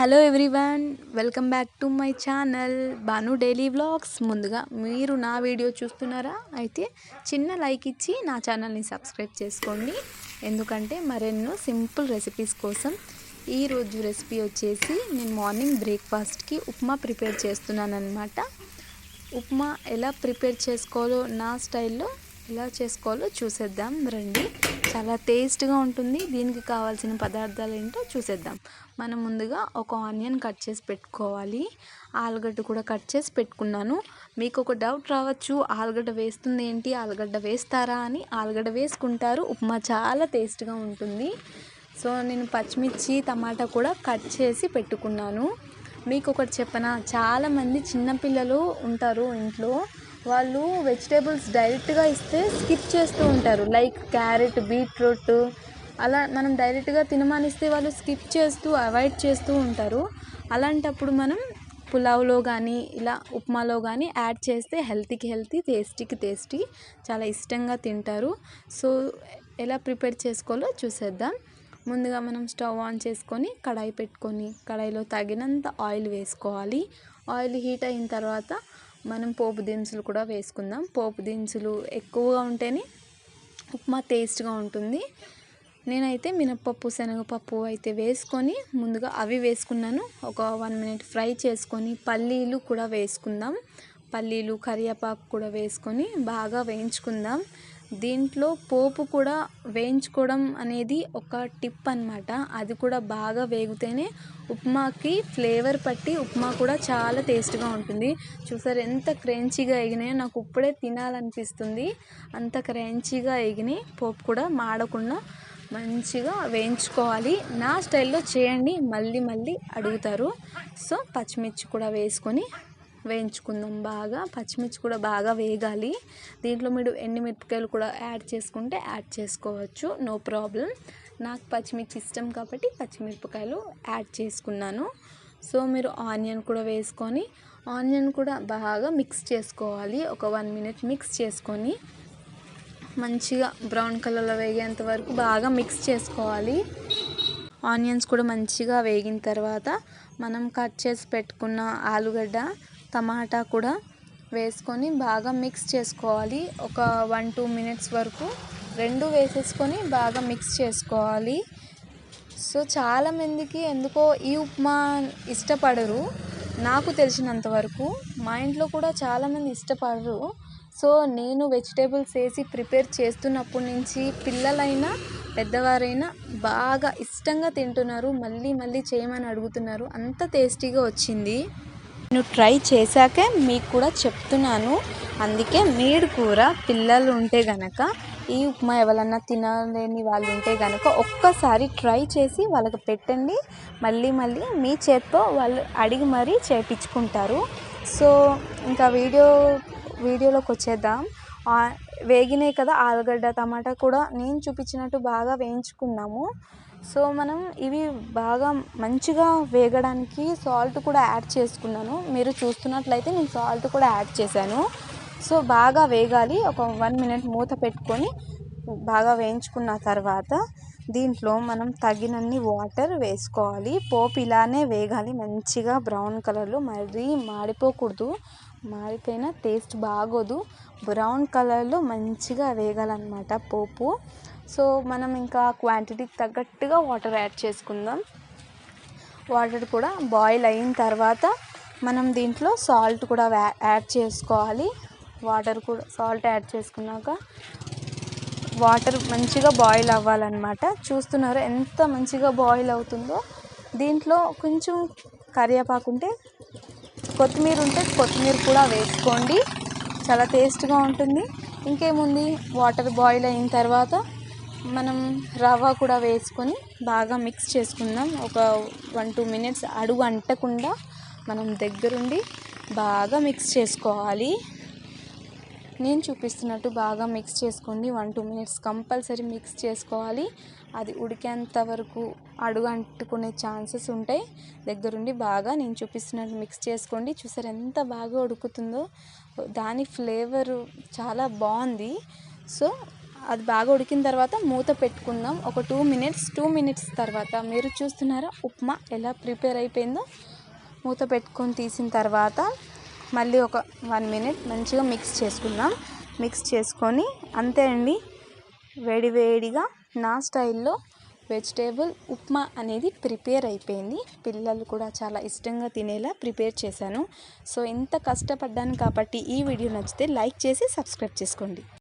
Hello everyone welcome back to my channel Banu daily vlogs. ముందుగా మీరు నా video చూస్తున్నారా? అయితే చిన్న లైక్ ఇచ్చి నా ఛానల్ని సబ్స్క్రైబ్ చేసుకోండి. ఎందుకంటే మరెన్నో సింపుల్ రెసిపీస్ కోసం ఈరోజు రెసిపీ వచ్చేసి నేను మార్నింగ్ బ్రేక్ఫాస్ట్కి ఉప్మా ప్రిపేర్ చేస్తున్నాను అనమాట ఉప్మా ఎలా ప్రిపేర్ చేసుకోవాలో నా స్టైల్లో ఎలా చేసుకోవాలో చూసేద్దాం. రండి. చాలా టేస్ట్గా ఉంటుంది. దీనికి కావాల్సిన పదార్థాలు ఏంటో చూసేద్దాం. మనం ముందుగా ఒక ఆనియన్ కట్ చేసి పెట్టుకోవాలి. ఆలుగడ్డ కూడా కట్ చేసి పెట్టుకున్నాను. మీకు ఒక డౌట్ రావచ్చు. ఆలుగడ్డ వేస్తుంది ఏంటి? ఆలుగడ్డ వేస్తారా అని ఆలుగడ్డ వేసుకుంటారు. ఉప్మా చాలా టేస్ట్గా ఉంటుంది. సో నేను పచ్చిమిర్చి టమాటా కూడా కట్ చేసి పెట్టుకున్నాను. మీకు ఒకటి చెప్పనా? చాలామంది చిన్నపిల్లలు ఉంటారు ఇంట్లో. వాళ్ళు వెజిటేబుల్స్ డైరెక్ట్గా ఇస్తే స్కిప్ చేస్తూ ఉంటారు. లైక్ క్యారెట్ బీట్రూట్ అలా మనం డైరెక్ట్గా తినమానిస్తే వాళ్ళు స్కిప్ చేస్తూ అవాయిడ్ చేస్తూ ఉంటారు. అలాంటప్పుడు మనం పులావ్లో కానీ ఇలా ఉప్మాలో కానీ యాడ్ చేస్తే హెల్తీకి హెల్తీ టేస్టీకి టేస్టీ చాలా ఇష్టంగా తింటారు. సో ఎలా ప్రిపేర్ చేసుకోవాలో చూసేద్దాం. ముందుగా మనం స్టవ్ ఆన్ చేసుకొని కడాయి పెట్టుకొని కడాయిలో తగినంత ఆయిల్ వేసుకోవాలి. ఆయిల్ హీట్ అయిన తర్వాత మనం పోపు దినుసులు కూడా వేసుకుందాం. పోపు దినుసులు ఎక్కువగా ఉంటేనే ఉప్మా టేస్ట్గా ఉంటుంది. నేనైతే మినప్పప్పు శనగపప్పు అయితే వేసుకొని ముందుగా అవి వేసుకున్నాను. ఒక వన్ మినిట్ ఫ్రై చేసుకొని పల్లీలు కూడా వేసుకుందాం. పల్లీలు కరివేపాకు కూడా వేసుకొని బాగా వేయించుకుందాం. దీంట్లో పోపు కూడా వేయించుకోవడం అనేది ఒక టిప్ అనమాట అది కూడా బాగా వేగితేనే ఉప్మాకి ఫ్లేవర్ పట్టి ఉప్మా కూడా చాలా టేస్ట్గా ఉంటుంది. చూసారు ఎంత క్రంచీగా ఎగినాయో నాకు ఇప్పుడే తినాలనిపిస్తుంది. అంత క్రంచీగా ఎగినాయి పోపు కూడా మాడకుండా మంచిగా వేయించుకోవాలి. నా స్టైల్లో చేయండి మళ్ళీ మళ్ళీ అడుగుతారు. సో పచ్చిమిర్చి కూడా వేసుకొని వేయించుకుందాం బాగా. పచ్చిమిర్చి కూడా బాగా వేగాలి. దీంట్లో మీరు ఎండుమిరపకాయలు కూడా యాడ్ చేసుకుంటే యాడ్ చేసుకోవచ్చు. No problem. నాకు పచ్చిమిర్చి ఇష్టం కాబట్టి పచ్చిమిరపకాయలు యాడ్ చేసుకున్నాను. సో మీరు ఆనియన్ కూడా వేసుకొని ఆనియన్ కూడా బాగా మిక్స్ చేసుకోవాలి. ఒక వన్ మినిట్ మిక్స్ చేసుకొని మంచిగా బ్రౌన్ కలర్లో వేగేంత వరకు బాగా మిక్స్ చేసుకోవాలి. ఆనియన్స్ కూడా మంచిగా వేగిన తర్వాత మనం కట్ చేసి పెట్టుకున్న ఆలుగడ్డ టమాటా కూడా వేసుకొని బాగా మిక్స్ చేసుకోవాలి. ఒక వన్ టూ మినిట్స్ వరకు రెండు వేసేసుకొని బాగా మిక్స్ చేసుకోవాలి. సో చాలామందికి ఎందుకో ఈ ఉప్మా ఇష్టపడరు. నాకు తెలిసినంత వరకు మా ఇంట్లో కూడా చాలామంది ఇష్టపడరు. సో నేను వెజిటేబుల్స్ వేసి ప్రిపేర్ చేస్తున్నప్పటి నుంచి పిల్లలైనా పెద్దవారైనా బాగా ఇష్టంగా తింటున్నారు. మళ్ళీ మళ్ళీ చేయమని అడుగుతున్నారు. అంత టేస్టీగా వచ్చింది. నేను ట్రై చేశాకే మీకు కూడా చెప్తున్నాను. అందుకే మీరు కూర పిల్లలు ఉంటే గనక ఈ ఉప్మా ఎవరన్నా తినలేని వాళ్ళు ఉంటే కనుక ఒక్కసారి ట్రై చేసి వాళ్ళకి పెట్టండి. మళ్ళీ మళ్ళీ మీ చేత్తో వాళ్ళు అడిగి మరీ చేపించుకుంటారు. సో ఇంకా వీడియో వీడియోలోకి వచ్చేద్దాం. వేగినాయి కదా ఆలుగడ్డ టమాటా కూడా నేను చూపించినట్టు బాగా వేయించుకున్నాము. సో మనం ఇవి బాగా మంచిగా వేగడానికి సాల్ట్ కూడా యాడ్ చేసుకున్నాను. మీరు చూస్తున్నట్లయితే నేను సాల్ట్ కూడా యాడ్ చేశాను. సో బాగా వేగాలి. ఒక వన్ మినిట్ మూత పెట్టుకొని బాగా వేయించుకున్న తర్వాత దీంట్లో మనం తగినన్ని వాటర్ వేసుకోవాలి. పోపు ఇలానే వేగాలి. మంచిగా బ్రౌన్ కలర్లో మరీ మాడిపోకూడదు. మాడిపోయిన టేస్ట్ బాగోదు. బ్రౌన్ కలర్లో మంచిగా వేగాలన్నమాట పోపు. సో మనం ఇంకా క్వాంటిటీకి తగ్గట్టుగా వాటర్ యాడ్ చేసుకుందాం. వాటర్ కూడా బాయిల్ అయిన తర్వాత మనం దీంట్లో సాల్ట్ కూడా యాడ్ చేసుకోవాలి. వాటర్ కూడా సాల్ట్ యాడ్ చేసుకున్నాక వాటర్ మంచిగా బాయిల్ అవ్వాలన్నమాట. చూస్తున్నారు ఎంత మంచిగా బాయిల్ అవుతుందో? దీంట్లో కొంచెం కరివేపాకు ఉంటే కొత్తిమీర ఉంటే కొత్తిమీర కూడా వేసుకోండి. చాలా టేస్ట్గా ఉంటుంది. ఇంకేముంది? వాటర్ బాయిల్ అయిన తర్వాత మనం రవ్వ కూడా వేసుకొని బాగా మిక్స్ చేసుకుందాం. ఒక వన్ టూ మినిట్స్ అడుగు అంటకుండా మనం దగ్గరుండి బాగా మిక్స్ చేసుకోవాలి. నేను చూపిస్తున్నట్టు బాగా మిక్స్ చేసుకోండి. One two minutes compulsory mix చేసుకోవాలి. అది ఉడికేంత వరకు అడుగు అంటుకునే ఛాన్సెస్ ఉంటాయి. దగ్గరుండి బాగా నేను చూపిస్తున్నట్టు మిక్స్ చేసుకోండి. చూసారు ఎంత బాగా ఉడుకుతుందో. దాని ఫ్లేవర్ చాలా బాగుంది. సో అది బాగా ఉడికిన తర్వాత మూత పెట్టుకుందాం. ఒక టూ మినిట్స్ టూ మినిట్స్ తర్వాత మీరు చూస్తున్నారా ఉప్మా ఎలా ప్రిపేర్ అయిపోయిందో? మూత పెట్టుకొని తీసిన తర్వాత మళ్ళీ ఒక వన్ మినిట్ మంచిగా మిక్స్ చేసుకుందాం. మిక్స్ చేసుకొని అంతే అండి. వేడివేడిగా నా స్టైల్లో వెజిటేబుల్ ఉప్మా అనేది ప్రిపేర్ అయిపోయింది. పిల్లలు కూడా చాలా ఇష్టంగా తినేలా ప్రిపేర్ చేశాను. సో ఇంత కష్టపడ్డాను కాబట్టి ఈ వీడియో నచ్చితే లైక్ చేసి సబ్స్క్రైబ్ చేసుకోండి.